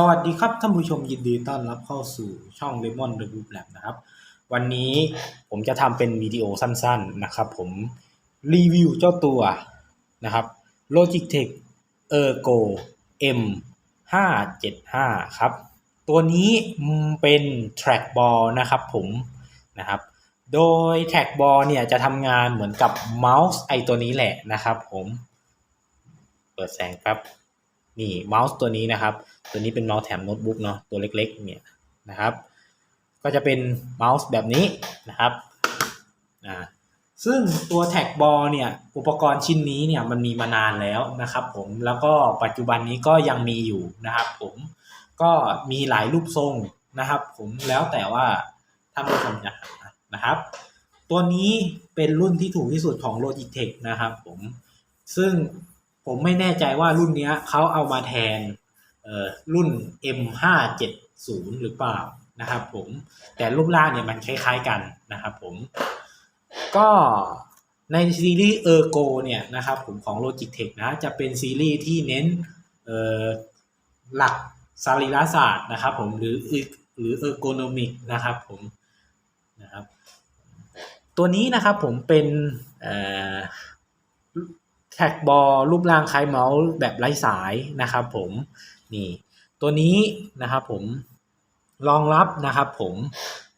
สวัสดีครับท่านผู้ชมยินดีต้อนรับเข้าสู่ช่อง Lemon The Group Lab นะครับ วันนี้ผมจะทำเป็นวิดีโอสั้นๆนะครับ ผมรีวิวเจ้าตัวนะครับ Logitech Ergo M 5 7 5ครับ ตัวนี้เป็น trackball นะครับผมนะครับ โดย trackball เนี่ยจะทำงานเหมือนกับเมาส์ไอตัวนี้แหละนะครับผม เปิดแสงแป๊บ นี่เมาส์ตัวนี้นะครับ ตัวนี้เป็นเมาส์แถมโน้ตบุ๊กเนาะตัวเล็กๆเนี่ยนะครับ ก็จะเป็นเมาส์แบบนี้นะครับอ่าซึ่งตัวแท็กบอลเนี่ยอุปกรณ์ชิ้นนี้เนี่ยมันมีมานานแล้วนะครับผมแล้วก็ปัจจุบันนี้ก็ยังมีอยู่นะครับผมก็มีหลายรูปทรงนะครับ ผมแล้วแต่ว่าท่านผู้ชมจะหานะครับ ตัวนี้เป็นรุ่นที่ถูกที่สุดของ Logitech นะครับผมซึ่ง ผมไม่แน่ใจว่ารุ่นนี้เขาเอามาแทนเอ่อรุ่น M570 หรือเปล่านะครับผมแต่รูปร่างเนี่ยมันคล้ายๆกันนะครับผมก็ในซีรีส์ Ergo เนี่ยนะครับผมของ Logitech นะจะเป็นซีรีส์ที่เน้นหลักสรีรศาสตร์นะครับผมหรือหรือ ergonomic นะครับผมนะครับตัวนี้นะครับผมเป็น แท็กบอลรูปร่างคล้ายเมาส์แบบไร้สายนะครับผมนี่ตัวนี้นะครับผมรองรับนะครับผม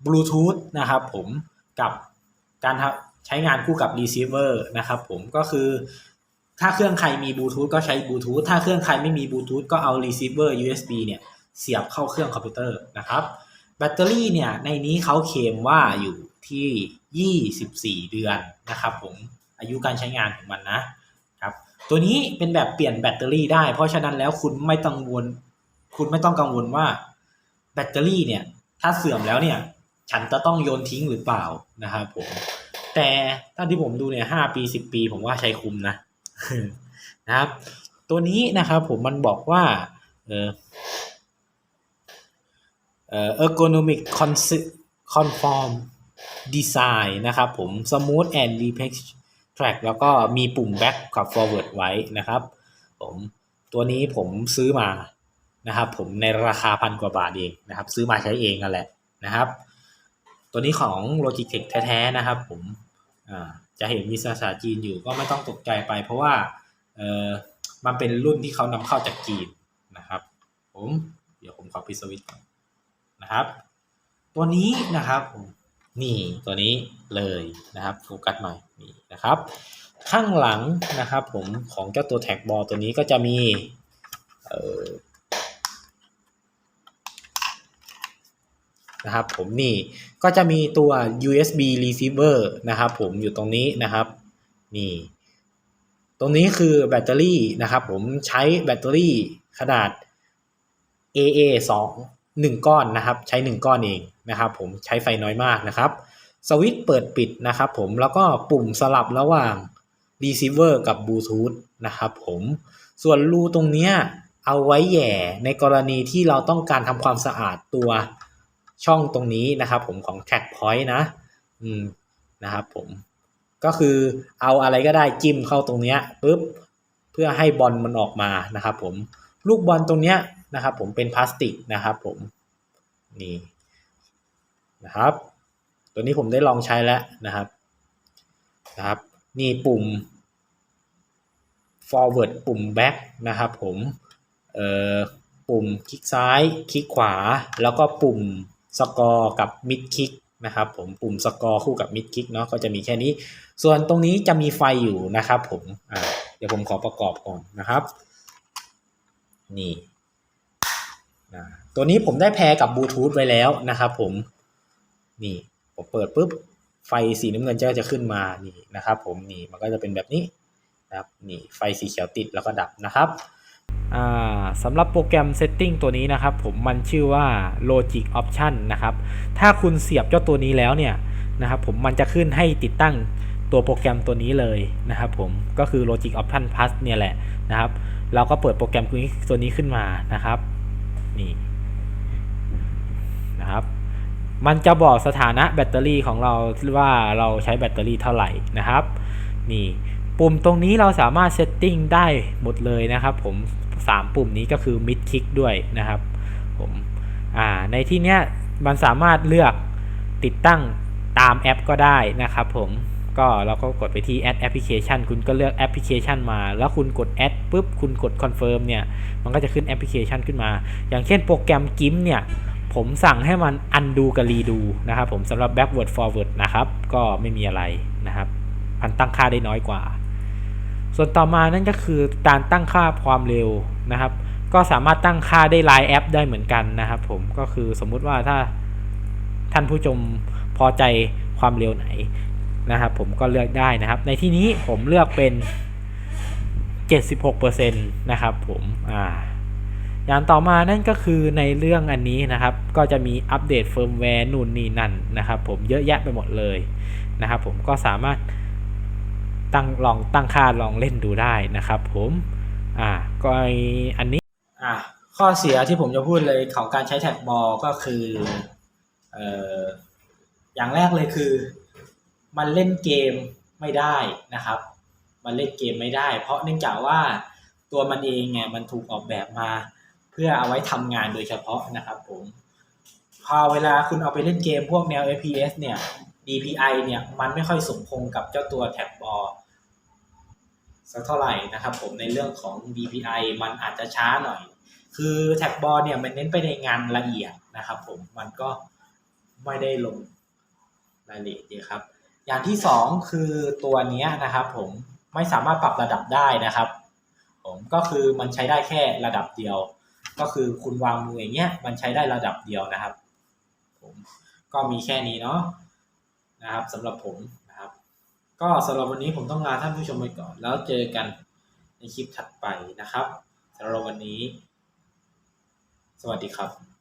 บลูทูธนะครับผมกับการใช้งานคู่กับ receiver นะครับผมก็คือถ้าเครื่องใครมีบลูทูธก็ใช้บลูทูธถ้าเครื่องใครไม่มีบลูทูธก็เอา receiver USB เนี่ยเสียบเข้าเครื่องคอมพิวเตอร์นะครับแบตเตอรี่เนี่ยในนี้เขาเคลมว่าอยู่ที่ 24 เดือนนะครับผมอายุการใช้งานของมันนะ ตัวนี้เป็นแบบเปลี่ยนแบตเตอรี่ได้ เพราะฉะนั้นแล้วคุณไม่ต้องกังวล คุณไม่ต้องกังวลว่าแบตเตอรี่เนี่ย ถ้าเสื่อมแล้วเนี่ย ฉันจะต้องโยนทิ้งหรือเปล่านะครับผม แต่ถ้าที่ผมดูเนี่ยห้าปีสิบปี ผมว่าใช้คุ้มนะนะครับ ตัวนี้นะครับผมมันบอกว่า เออเอ่อ ergonomic conform design นะครับผม smooth and reflex track แล้วก็มีปุ่ม back กับ forward ไว้นะครับผมตัวนี้ผมซื้อมานะครับ ผมในราคาพันกว่าบาทเองนะครับ ซื้อมาใช้เองนั่นแหละนะครับ ตัวนี้ของ Logitech แท้ๆนะครับ ผมจะเห็นมีภาษาจีนอยู่ก็ไม่ต้องตกใจไป เพราะว่าเออมันเป็นรุ่นที่เขานำเข้าจากจีนนะครับ ผมเดี๋ยวผมขอปิดสวิตช์ก่อนนะครับ ตัวนี้นะครับผม นี่ตัวนี้เลยนะครับโฟกัสใหม่นี่นะครับ ข้างหลังนะครับผมของเจ้าตัวแท็กบอลตัวนี้ก็จะมีนะครับผมนี่ก็จะมีตัว USB receiver นะครับผมอยู่ตรงนี้นะครับนี่ตรงนี้คือแบตเตอรี่นะครับผมใช้แบตเตอรี่ขนาด AA 2 1 ก้อนนะครับ ใช้ 1 ก้อนเองนะครับผมใช้ไฟน้อยมากนะครับสวิตช์เปิดปิดนะครับผมแล้วก็ปุ่มสลับระหว่าง receiver กับบลูทูธนะครับผมส่วนรูตรงเนี้ยเอาไว้แย่ในกรณีที่เราต้องการทำความสะอาดตัวช่องตรงนี้นะครับผมของ track point นะอืมนะครับผมก็คือเอาอะไรก็ได้จิ้มเข้าตรงเนี้ยปุ๊บเพื่อให้บอลมันออกมานะครับผมลูกบอลตรงเนี้ย นะครับผมเป็นพลาสติกนะครับผมนี่นะครับ ตัวนี้ผมได้ลองใช้แล้วนะครับนะครับ นี่ปุ่ม forward ปุ่ม back นะครับผมเอ่อปุ่มคลิกซ้ายคลิกขวา แล้วก็ปุ่มสกอร์กับมิดคิกนะครับผมปุ่มสกอร์คู่กับมิดคิกเนาะก็จะมีแค่นี้ ส่วนตรงนี้จะมีไฟอยู่นะครับผมอ่าเดี๋ยวผมขอประกอบก่อนนะครับ นี่ นะตัวนี้ผมได้แพรกับบลูทูธไว้แล้วนะครับผมนี่ผมเปิดปุ๊บไฟสีน้ำเงินจะจะขึ้นมานี่นะครับ ผมนี่มันก็จะเป็นแบบนี้นะครับนี่ไฟสีเขียวติดแล้วก็ดับนะครับสำหรับโปรแกรม Setting ตัวนี้นะครับ ผมมันชื่อว่า Logic Option นะครับ ถ้าคุณเสียบเจ้าตัวนี้แล้วเนี่ยนะครับผมมันจะขึ้นให้ติดตั้งตัวโปรแกรมตัวนี้เลยนะครับผมก็คือ Logic Option Plus เนี่ยแหละนะครับ เราก็เปิดโปรแกรมตัวนี้ขึ้นมานะครับ นี่นะครับ มันจะบอกสถานะแบตเตอรี่ของเราว่าเราใช้แบตเตอรี่เท่าไหร่นะครับ นี่ปุ่มตรงนี้เราสามารถเซตติ้งได้หมดเลยนะครับ ผม 3 ปุ่มนี้ก็คือ mid kick ด้วยนะครับผมอ่าในที่เนี้ยมันสามารถเลือกติดตั้งตามแอปก็ได้นะครับผม ก็เราก็กดไปที่ add application คุณก็เลือกแอปพลิเคชันมา แล้วคุณกด add ปุ๊บ คุณกด confirm เนี่ย มันก็จะขึ้นแอปพลิเคชันขึ้นมา อย่างเช่นโปรแกรม GIMP เนี่ย ผมสั่งให้มัน undo กับ redo นะครับ ผมสำหรับ backward forward นะครับ ก็ไม่มีอะไรนะครับพันตั้งค่าได้น้อยกว่า ส่วนต่อมานั่นก็คือการตั้งค่าความเร็วนะครับ ก็สามารถตั้งค่าได้ลายแอป ได้เหมือนกันนะครับผม ก็คือสมมุติว่าถ้าท่านผู้ชมพอใจความเร็วไหน นะครับผมก็เลือกได้นะครับ ในที่นี้ผมเลือกเป็น 76%นะครับผมอ่าอย่างต่อมานั่นก็คือในเรื่องอันนี้นะครับ ก็จะมีอัปเดตเฟิร์มแวร์นู่นนี่นั่นนะครับ ผมเยอะแยะไปหมดเลยนะครับผมก็สามารถตั้งลองตั้งค่าลองเล่นดูได้นะครับผมอ่าก็อันนี้อะข้อเสียที่ผมจะพูดเลยของการใช้แท็กบอลก็คือเอ่ออย่างแรกเลยคือ มันเล่นเกมไม่ได้นะครับ มันเล่นเกมไม่ได้ เพราะเนื่องจากว่าตัวมันเองเนี่ยมันถูกออกแบบมา เพื่อเอาไว้ทำงานโดยเฉพาะนะครับผมพอเวลาคุณเอาไปเล่นเกมพวกแนว FPS เนี่ย DPI เนี่ยมันไม่ค่อยสมพงกับเจ้าตัวแท็บบอลสักเท่าไหร่นะครับผมในเรื่องของ DPI มันอาจจะช้าหน่อย คือแท็กบอลเนี่ยมันเน้นไปในงานละเอียดนะครับผมมันก็ไม่ได้ลงรายละเอียดเยอะครับ อย่างที่สองคือตัวนี้นะครับ ผมไม่สามารถปรับระดับได้นะครับ ผมก็คือมันใช้ได้แค่ระดับเดียว ก็คือคุณวางมืออย่างเงี้ยมันใช้ได้ระดับเดียวนะครับ ผมก็มีแค่นี้เนาะนะครับสำหรับผมนะครับ ก็สำหรับวันนี้ผมต้องลาท่านผู้ชมไปก่อน แล้วเจอกันในคลิปถัดไปนะครับสำหรับวันนี้ สวัสดีครับ